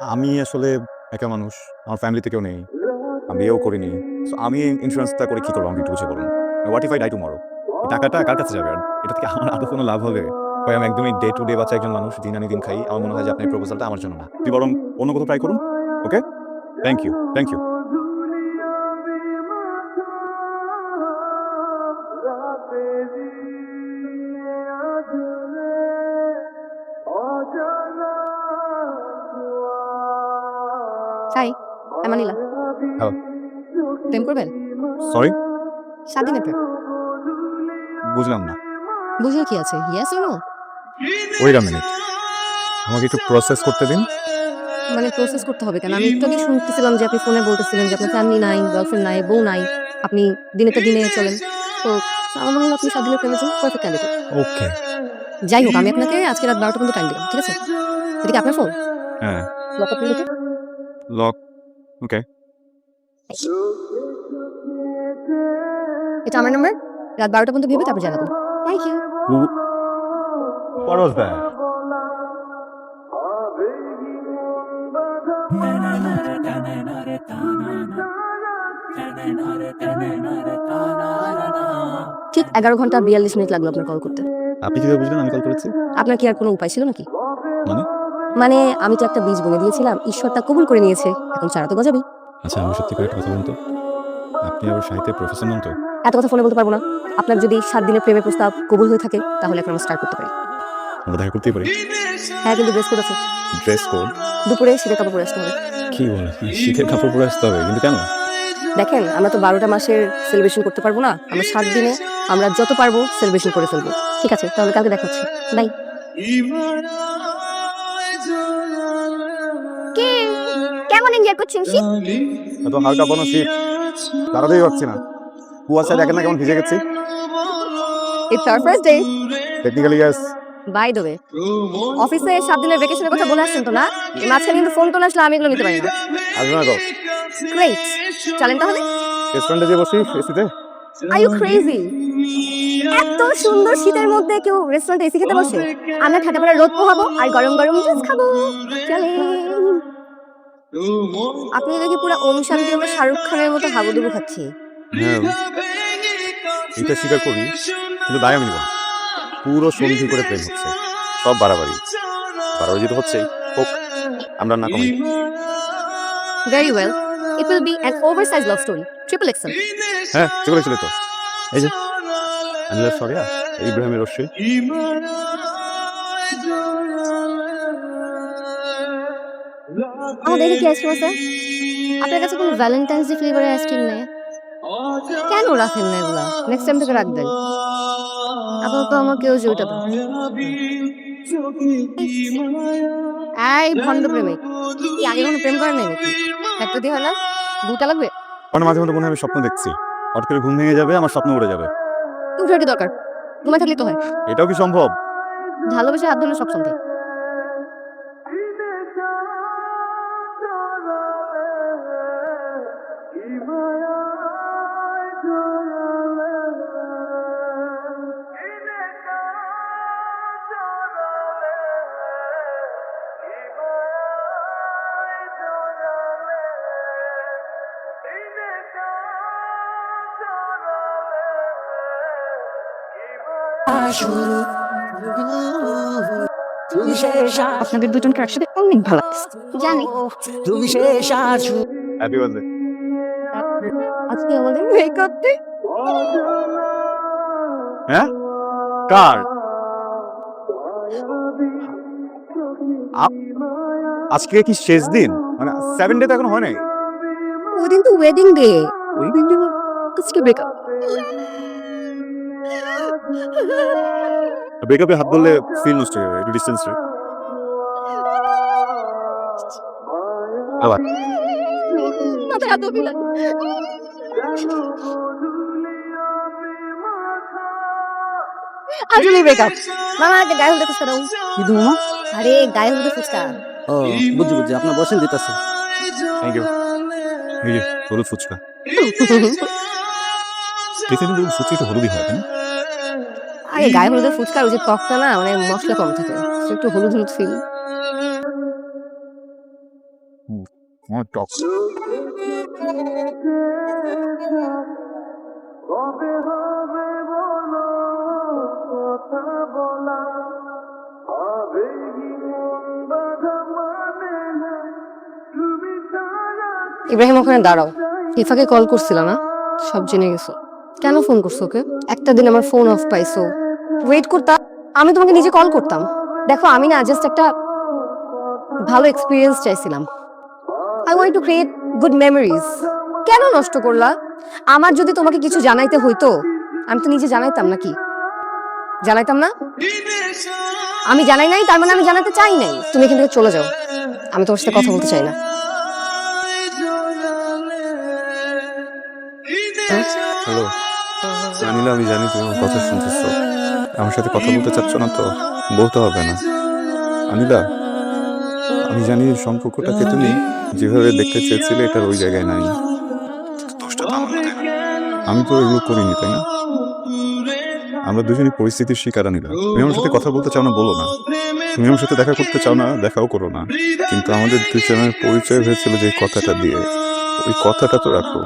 আমি আসলে একা মানুষ আমার ফ্যামিলিতে কেউ নেই আমি বিয়েও করিনি। So, আমি ইন্স্যুরেন্সটা করে কি করব আমি একটু বুঝে বলুন? What if I die tomorrow টাকাটা কার কাছে যাবে? আর এটা থেকে আমার আদৌ কোনো লাভ হবে? ভাই আমি একদমই ডে টু ডে বাচ্চা একজন মানুষ দিন আনি দিন খাই। আমার মনে হয় যে আপনার প্রপোজালটা আমার জন্য না। তুই বরং অন্য কোথাও ট্রাই করুন okay thank you thank you hi এমানিলা Hello. প্রেম করবেন? সরি দিনের প্রেম বুঝলাম না। বুঝলে কি আছে? Yes no wait a minute আমাকে একটু প্রসেস করতে দিন। মানে প্রসেস করতে হবে কেন? আমি একটু আগে শুনতেছিলাম যে আপনি ফোনে বলতেছিলেন যে আপনার ফ্যামিলি নাই গার্লফ্রেন্ড নাই বউ নাই আপনি দিনে তো দিনে চলেন। তো আমার মনে হলো আপনি সাত দিনের প্রেমের জন্য পারফেক্ট ক্যান্ডিডেট ওকে যাই হোক আমি আপনাকে আজকে রাত বারোটা পর্যন্ত টাইম দিলাম ঠিক আছে? এটা কি আপনার ফোন হ্যাঁ। লক আপনি লক ওকে এটা আমার নাম্বার রাত বারোটা পর্যন্ত ভেবে তারপর জানাবেন thank you What was that? ঠিক এগারো ঘণ্টা বিয়াল্লিশ মিনিট লাগল আপনার কল করতে। আপনি কীভাবে বুঝলেন আমি কল করেছি। আপনার কি আর কোনো উপায় ছিল নাকি? মানে? মানে আমি তো একটা বীজ বুনে দিয়েছিলাম ঈশ্বর তা কবুল করে নিয়েছে। এখন চারা তো গজাবি। আচ্ছা আমি সত্যি করে একটা কথা বলুন তো। আপনি আবার সাহিত্যের প্রফেসর নন তো? এত কথা ফোনে বলতে পারব না। আপনার যদি সাত দিনের প্রেমের প্রস্তাব কবুল হয়ে থাকে তাহলে এখন আমরা স্টার্ট করতে পারি। আমরা দেখা করতেই পারি। হ্যাঁ কিন্তু ড্রেস কোড আছে। ড্রেস কোড দুপুরে শীতের কাপড় পরে আসতে হবে। কি বলে শীতের কাপড় পরে আসতে হবে কিন্তু কেন? দেখেন আমরা তো বারোটা মাসের সেলিব্রেশন করতে পারব না। আমরা সাত দিনে আমরা যত পারব সেলিব্রেশন করে ফেলব। ঠিক আছে তাহলে কালকে দেখা হচ্ছে। বাই এনজয় করছেন শীত। এত হালকা কোনো শীত। দাঁড়াতেই পারছি না। কুয়াশা দেখেন না কেমন ভিজে গেছি। It's our first day technically yes by the way অফিসে সাত দিনের ভ্যাকেশনের কথা বলে আসছেন তো না? মাঝখানে কিন্তু ফোন টোন আসলে আমি এগুলো নিতে পারি না। আসবে না তো? গ্রেট চলেন তাহলে। রেস্টুরেন্টে যে বসি এসিতে আর ইউ ক্রেজি এত সুন্দর শীতের মধ্যে কেউ রেস্টুরেন্টে এসি খেতে বসে? আমরা ঠান্ডা পড়া রোদ পোহাবো আর গরম গরম জুস খাব। চলে আপনি দেখি পুরো ওম শান্তি আমরা শাহরুখ খানের মতো হাবুডুবু খাচ্ছি। হ্যাঁ। এটা স্বীকার করি কিন্তু দায় আমি। পুরো সন্ধি করে প্রেম হচ্ছে। সব বাড়াবাড়ি। বাড়াবাড়ি যেটা হচ্ছে হোক আমরা না কমাই। Very well it will be an oversize love story triple XL হ্যাঁ চলে চলে তো। এই যে আনিলা সরিয়া ইব্রাহিমের রশ্মি আমার দেখে কি আইসক্রিম আছে? আপনার কাছে কোনো ভ্যালেন্টাইন্স ডে ফ্লেভারের আইসক্রিম নেই? কেন রাখেন না এগুলা? নেক্সট টাইম থেকে রাখবেন। আপাতত আমাকে ওই যে ওইটা এই ভণ্ড প্রেমিক। কি আগে কোনো প্রেম করেন নাই নাকি? একটা দিয়ে না? দুটা লাগবে? মানে মাঝে মধ্যে মনে হয় আমি স্বপ্ন দেখছি। হঠাৎ করে ঘুম ভেঙে যাবে আমার স্বপ্ন উড়ে যাবে। উঠার কি দরকার। ঘুমায় থাকলেই তো হয়। এটাও কি সম্ভব? ভালোবেসে হাত ধরলে সব সম্ভব। আস আপনাদের দুজনকে একসাথে অনেক ভালো জানি। তুমি শেষ আস হ্যাপি বার্থডে আজকে আমাদের মেকআপ ডে হ্যাঁ? কার? আজকে কি শেষ দিন? মানে সেভেন ডে তো এখন হয় নাই। ওই দিন তো ওয়েডিং ডে ওই দিন তো আজকে ব্রেকআপ ব্রেকআপে হাত ধরলে ফিল নষ্ট হয়ে যাবে একটু ডিস্টেন্স রে। আবার। মাথায় এত বিলাস আসলে ব্রেকআপ মামা আগে গায়ে হলুদে ফুচকা দাও। কি দেবো আরে গায়ে হলুদে ফুচকা। ও বুঝছি বুঝছি আপনার বসেন দিতেছে। থ্যাংক ইউ এই যে হলুদ ফুচকা। পৃথিবীতে ফুচকা একটু হলুদই হয় না? আরে গায়ে হলুদের ফুচকার ওই যে টকটা না মানে মশলা কম থাকে। একটু হলুদ হলুদ ফিল টক ইব্রাহিম ওখানে দাঁড়াও। ইফাকে কল করছিল না? সব জেনে গেছো। কেন ফোন করছ ওকে? একটা দিন আমার ফোন অফ পাইছো। ওয়েট করতাম। আমি তোমাকে নিজে কল করতাম। দেখো, আমি না জাস্ট একটা ভালো এক্সপিরিয়েন্স চাইছিলাম। I want to create good memories কেন নষ্ট করলা? আমার যদি তোমাকে কিছু জানাইতে হইতো, আমি তো নিজে জানাইতাম নাকি? জানাইতাম না? আমি জানাই নাই, তার মানে আমি জানাতে চাই নাই। তুমি এখান থেকে চলে যাও। আমি তোমার সাথে কথা বলতে চাই না। হ্যালো? আনিলা আমি জানি তুমি কথা শুনতেছো। আমার সাথে কথা বলতে চাচ্ছ না তো? বলতে হবে না। আনিলা, আমি জানি সম্পর্কটাকে তুমি যেভাবে দেখতে চেয়েছিলে, এটার ওই জায়গায় নাই। আমি তো এগুলো করিনি, তাই না? আমরা দুজনই পরিস্থিতির শিকার, আনিলা। তুমি আমার সাথে কথা বলতে চাও না, বলো না। তুমি আমার সাথে দেখা করতে চাও না, দেখাও করো না। কিন্তু আমাদের দুজনের পরিচয় হয়েছিল যে কথাটা দিয়ে। ওই কথাটা তো রাখো।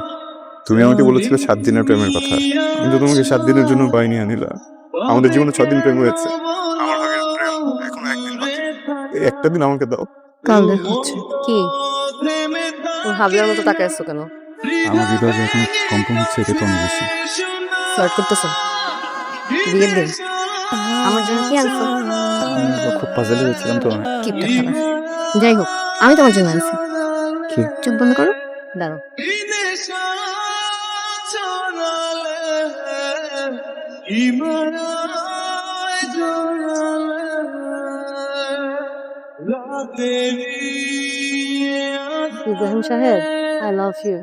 তুমি আমাকে বলেছিলে সাত দিনের প্রেমের কথা। আমি তো তোমাকে সাত দিনের জন্য বাইনি আনিলা। আমাদের জীবনে ছ দিন প্রেম হয়েছে। আমার ভাগের প্রেম এখনও একদিন বাকি। এই একটা দিন আমাকে দাও। কাল দেখা হচ্ছে। কি? ওর হাবলার মতো তাকায় আসছো কেন? আমার হৃদয় যে এখন কম্পন হচ্ছে এটা তো অনেক বেশি ফ্লার্ট করতেছো? বিয়ের দিন। আমার জন্য কি আনছো? খুব পাজালে হয়েছিলাম তো খাবার যাই হোক আমি তোমার জন্য আনছি। কি? চোখ বন্ধ করো। দাঁড়াও। ইব্রাহিম সাহেব আই লাভ ইউ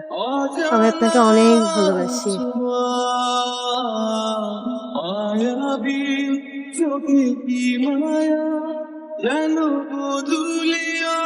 আমি আপনাকে অনেক ভালোবাসি। যেন বদুলিয়া